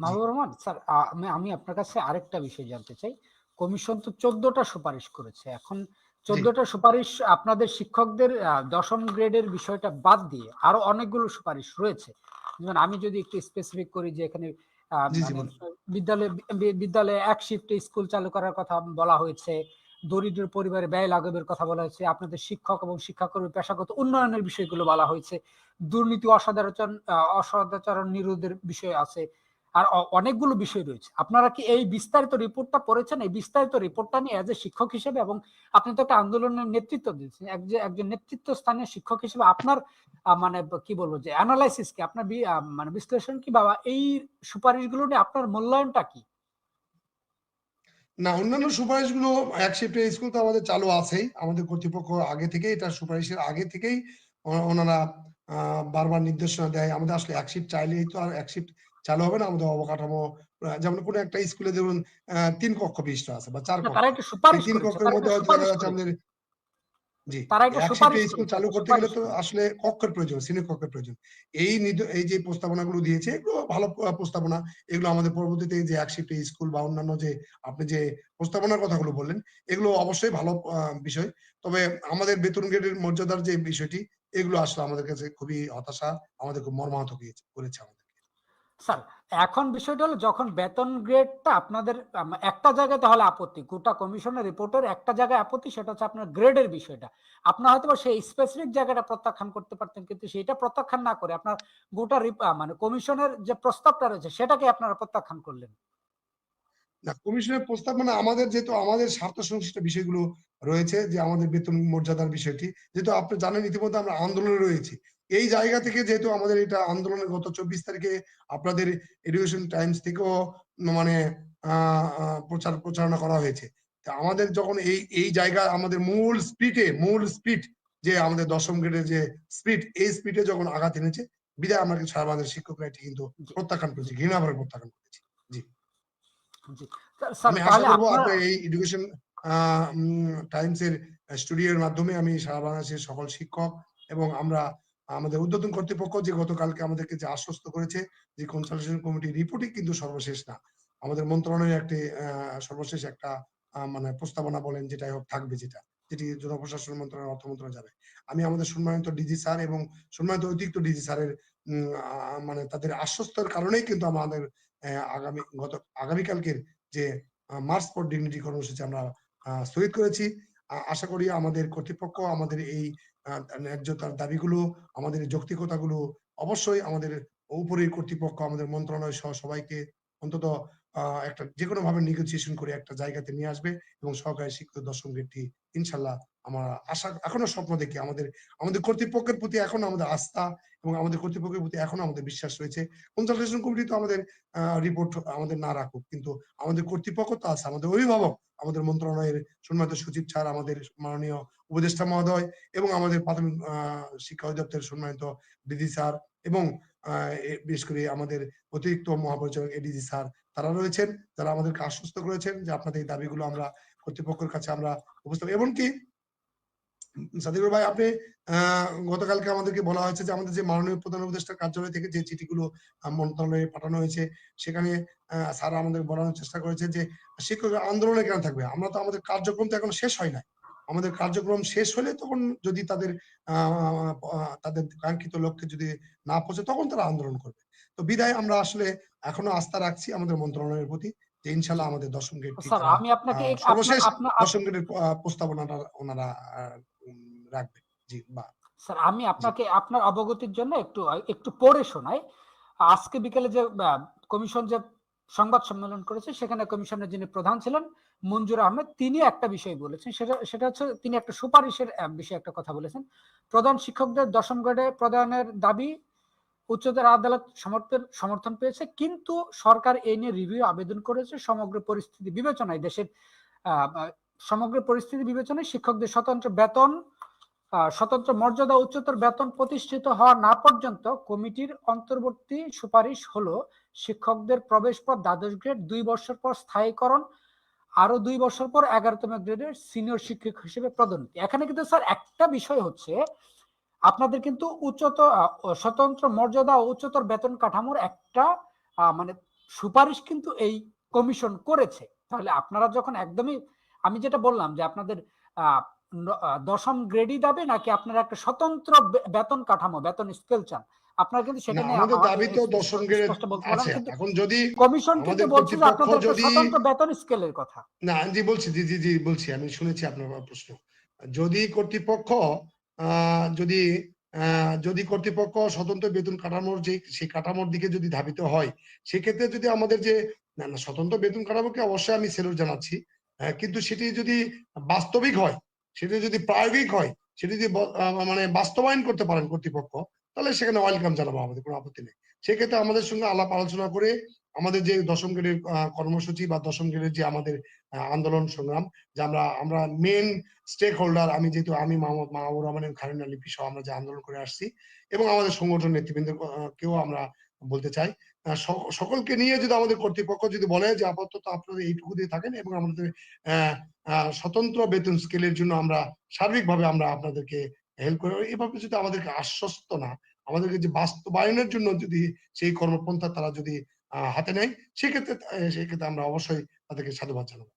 মাহবুব Rahman sir আমি আমি আপনার কাছে আরেকটা বিষয় জানতে চাই। কমিশন তো চোদ্দটা সুপারিশ করেছে। এখন চোদ্দটা সুপারিশ আপনাদের শিক্ষকদের দশম গ্রেডের বিষয়টা বাদ দিয়ে আরও অনেকগুলো সুপারিশ রয়েছে। যেমন আমি যদি একটু স্পেসিফিক করি যে এখানে মানে। বিদ্যালয়ে বিদ্যালয়ে এক শিফটে স্কুল চালু করার কথা বলা হয়েছে। দরিদ্র পরিবারে ব্যয় লাঘবের কথা বলা হয়েছে। আপনাদের শিক্ষক এবং শিক্ষাকর্মী পেশাগত উন্নয়নের বিষয়গুলো বলা হয়েছে। দুর্নীতি অসদাচরণ অসদাচরণ নিরোধের বিষয় আছে। আর অনেকগুলো বিষয় রয়েছে। আপনারা কি এই বিস্তারিত রিপোর্টটা পড়েছেন? এই বিস্তারিত রিপোর্টটা নিয়ে এজ এ শিক্ষক হিসেবে এবং আপনি তো একটা আন্দোলনের নেতৃত্ব দিচ্ছেন একজন নেতৃত্ব স্থানীয় শিক্ষক হিসেবে আপনার মানে কি বলব যে অ্যানালাইসিস কি? আপনার মানে বিশ্লেষণ কি? বাবা, এই সুপারিশগুলো নিয়ে আপনার মূল্যায়নটা কি? না, অন্যান্য সুপারিশগুলো এক শিফটে স্কুল তো আমাদের চালু আছেই। আমাদের কর্তৃপক্ষ আগে থেকেই এটা সুপারিশের আগে থেকেই ওনারা বারবার নির্দেশনা দেয়। আমাদের আসলে এক শিফট চাইলেই তো আর এক শিফট চালু হবে না। আমাদের অবকাঠামো যেমন কোনো একটা স্কুলে ধরুন তিন কক্ষ বিশিষ্ট আছে বা চার কক্ষ। তিন কক্ষের মধ্যে হয়তো আমাদের জি তারা একটা এক সুপারিশ শিফটে স্কুল চালু করতে গেলে তো আসলে কক্ষের প্রয়োজন সিনিয়র কক্ষের প্রয়োজন। এই এই যে প্রস্তাবনাগুলো দিয়েছে এগুলো ভালো প্রস্তাবনা। এগুলো আমাদের পরবর্তীতে যে এক শিফটে স্কুল বা অন্যান্য যে আপনি যে প্রস্তাবনার কথাগুলো বললেন এগুলো অবশ্যই ভালো বিষয়। তবে আমাদের বেতন গ্রেডের মর্যাদার যে বিষয়টি এগুলো আসলে আমাদের কাছে খুবই হতাশা, আমাদের খুব মর্মাহত করেছে আমাদের স্যার, এখন বিষয়টা হলো যখন বেতন গ্রেডটা আপনাদের একটা জায়গায় তাহলে আপত্তি, গোটা কমিশনের রিপোর্টের একটা জায়গায় আপত্তি, সেটা হচ্ছে আপনার গ্রেডের বিষয়টা। আপনার হয়তো সেই স্পেসিফিক জায়গাটা প্রত্যাখ্যান করতে পারতেন, কিন্তু সেটা প্রত্যাখ্যান না করে আপনার গোটা মানে কমিশনের যে প্রস্তাবটা রয়েছে, সেটাকে আপনারা প্রত্যাখ্যান করলেন। না কমিশনের প্রস্তাব মানে আমাদের যেহেতু আমাদের স্বার্থ সংশ্লিষ্ট বিষয়গুলো রয়েছে, যে আমাদের বেতন মর্যাদার বিষয়টি, যেহেতু আপনি জানেন ইতিমধ্যে আমরা আন্দোলনে রয়েছি। এই জায়গা থেকে যেহেতু আমাদের এটা আন্দোলনের গত চব্বিশ তারিখে আপনাদের এডুকেশন টাইমস থেকেও মানে প্রচার প্রচারণা করা হয়েছে। তা আমাদের যখন এই এই জায়গা আমাদের মূল স্পিডে মূল স্পিড যে আমাদের দশম গ্রেডের যে স্পিড এই স্পিডে যখন আঘাত এনেছে বিদায় কিন্তু সারা বাংলাদেশের শিক্ষকরা এটি কিন্তু প্রত্যাখ্যান করেছি, ঘৃণাভাবে প্রত্যাখ্যান করেছি। আমি আশা করব এই এডুকেশন টাইমস এর স্টুডিওর মাধ্যমে আমি সারা বাংলাদেশের সকল শিক্ষক এবং আমরা আমাদের উদ্বোধন কর্তৃপক্ষ যে গতকালকে আমাদেরকে যে আশ্বস্ত করেছে যে কনসালটেশন কমিটি রিপোর্টই কিন্তু সর্বশেষ না। আমাদের মন্ত্রণালয়ের একটি সর্বশেষ একটা মানে প্রস্তাবনা বলেন যেটাই হোক থাকবে যেটা যেটি জনপ্রশাসন মন্ত্রণালয় অর্থ মন্ত্রণালয় যাবে আমি আমাদের সম্মানিত ডিজি স্যার এবং সম্মানিত অতিরিক্ত ডিজি স্যারের মানে তাদের আশ্বস্তের কারণেই কিন্তু আমাদের আগামী গত, আগামীকালকের যে মার্চ ফর ডিগনিটি কর্মসূচি আমরা স্থগিত করেছি। আশা করি আমাদের কর্তৃপক্ষ, আমাদের এই ন্যায্যতার দাবিগুলো, আমাদের যৌক্তিকতাগুলো অবশ্যই আমাদের উপরের কর্তৃপক্ষ, আমাদের মন্ত্রণালয় সহ সবাইকে অন্তত একটা যে কোনো ভাবে নেগোসিয়েশন করে একটা জায়গাতে নিয়ে আসবে এবং সহকারী শিক্ষক দশম গ্রেডটি ইনশাল্লাহ আমরা আশা, এখনও স্বপ্ন দেখি আমাদের আমাদের কর্তৃপক্ষের প্রতি এখন আমাদের আস্থা এবং আমাদের কর্তৃপক্ষের প্রতি এখনও আমাদের বিশ্বাস রয়েছে। কনসালটেশন কমিটি তো আমাদের রিপোর্ট আমাদের না রাখুক, কিন্তু আমাদের কর্তৃপক্ষ তো আছে, আমাদের অভিভাবক, আমাদের মন্ত্রণালয়ের সম্মানিত সচিব স্যার, আমাদের মাননীয় উপদেষ্টা মহোদয় এবং আমাদের প্রাথমিক শিক্ষা অধিদপ্তরের সম্মানিত ডিডি স্যার এবং বিশেষ করে আমাদের অতিরিক্ত মহাপরিচালক এডিজি স্যার, তারা রয়েছেন, যারা আমাদেরকে আশ্বস্ত করেছেন যে আপনাদের এই দাবিগুলো আমরা কর্তৃপক্ষের কাছে আমরা উপস্থাপন, এমনকি সাদিকুর ভাই আপনি গতকালকে আমাদেরকে বলা হয়েছে যে আমাদের যে মাননীয় প্রধান উপদেষ্টার কার্যালয় থেকে যে চিঠিগুলো মন্ত্রণালয়ে পাঠানো হয়েছে সেখানে স্যার আমাদের বলানোর চেষ্টা করেছে যে শিক্ষক আন্দোলনে কেন থাকবে? আমরা তো আমাদের কার্যক্রম তো এখন শেষ হয় না আমাদের কার্যক্রম শেষ হলে তখন যদি তাদের তাদের কাঙ্ক্ষিত লক্ষ্যে যদি না পৌঁছে তখন তারা আন্দোলন করবে। তো বিদায় আমরা আসলে এখনও আস্থা রাখছি আমাদের মন্ত্রণালয়ের প্রতি যে ইনশাল্লাহ আমাদের দশম আপনার- সর্বশেষ দশম আহ, প্রস্তাবনাটা ওনারা রাখবে। জি বা স্যার আমি আপনাকে আপনার অবগতির জন্য একটু একটু পড়ে শোনাই। আজকে বিকেলে যে কমিশন যে সংবাদ সম্মেলন করেছে সেখানে কমিশনের যিনি প্রধান ছিলেন মঞ্জুর আহমেদ তিনি একটা বিষয় বলেছেন। সেটা সেটা হচ্ছে তিনি একটা সুপারিশের বিষয়ে একটা কথা বলেছেন। প্রধান শিক্ষকদের দশম গ্রেডে প্রদানের দাবি উচ্চতর আদালত সমর্থন সমর্থন পেয়েছে কিন্তু সরকার এই নিয়ে রিভিউ আবেদন করেছে। সমগ্র পরিস্থিতি বিবেচনায় দেশের সমগ্র পরিস্থিতি বিবেচনায় শিক্ষকদের স্বতন্ত্র বেতন স্বতন্ত্র মর্যাদা উচ্চতর বেতন প্রতিষ্ঠিত হওয়া না পর্যন্ত কমিটির অন্তর্বর্তী সুপারিশ হলো শিক্ষকদের প্রবেশ পর দ্বাদশ গ্রেড দুই বছর পর স্থায়ীকরণ আরও দুই বছর পর এগারোতম গ্রেডের সিনিয়র শিক্ষক হিসেবে পদোন্নতি। এখানে কিন্তু স্যার একটা বিষয় হচ্ছে আপনাদের কিন্তু উচ্চতর স্বতন্ত্র মর্যাদা ও উচ্চতর বেতন কাঠামোর একটা মানে সুপারিশ কিন্তু এই কমিশন করেছে। তাহলে আপনারা যখন একদমই আমি যেটা বললাম যে আপনাদের আহ, দশম গ্রেডই দাবি নাকি আপনারা একটা স্বতন্ত্র বেতন কাঠামো বেতন স্কেল চান? আপনারা কিন্তু সেটা নিয়ে আমাদের দাবি তো দশম গ্রেড আছে। এখন যদি কমিশন কিন্তু বলছে আপনাদের স্বতন্ত্র বেতন স্কেলের কথা। না জি বলছি জি জি জি বলছি আমি শুনেছি আপনার প্রশ্ন। যদি কর্তৃপক্ষ আহ, যদি আহ, যদি কর্তৃপক্ষ স্বতন্ত্র বেতন কাঠামোর যে সেই কাঠামোর দিকে যদি ধাবিত হয় সেক্ষেত্রে যদি আমাদের যে না না স্বতন্ত্র বেতন কাঠামোকে অবশ্যই আমি সেলুট জানাচ্ছি। আহ, কিন্তু সেটি যদি বাস্তবিক হয় সেটি যদি প্রায়োগিক হয়, সেটি যদি মানে বাস্তবায়ন করতে পারেন কর্তৃপক্ষ, তাহলে সেখানে ওয়েলকাম জানাব আমাদের, কোনো আপত্তি নেই। সেক্ষেত্রে আমাদের সঙ্গে আলাপ আলোচনা করে আমাদের যে দশম গ্রেডের কর্মসূচি বা দশম গ্রেডের যে আমাদের আন্দোলন সংগ্রাম, যে আমরা আমরা মেন স্টেক হোল্ডার আমি যেহেতু, আমি মোহাম্মদ মাহবুর রহমানের খারিন লিপি সহ আমরা যে আন্দোলন করে আসছি, এবং আমাদের সংগঠন নেতৃবৃন্দ কেউ আমরা বলতে চাই। সকলকে নিয়ে যদি আমাদের কর্তৃপক্ষ যদি বলে যে আপাতত আপনারা এইটুকু দিয়ে থাকেন এবং আমাদের স্বতন্ত্র বেতন স্কেলের জন্য আমরা সার্বিকভাবে আমরা আপনাদেরকে হেল্প করে, এভাবে যদি আমাদেরকে আশ্বস্ত না, আমাদেরকে যে বাস্তবায়নের জন্য যদি সেই কর্মপন্থা তারা যদি হাতে নেয়, সেক্ষেত্রে সেক্ষেত্রে আমরা অবশ্যই তাদেরকে সাধুবাদ জানাব।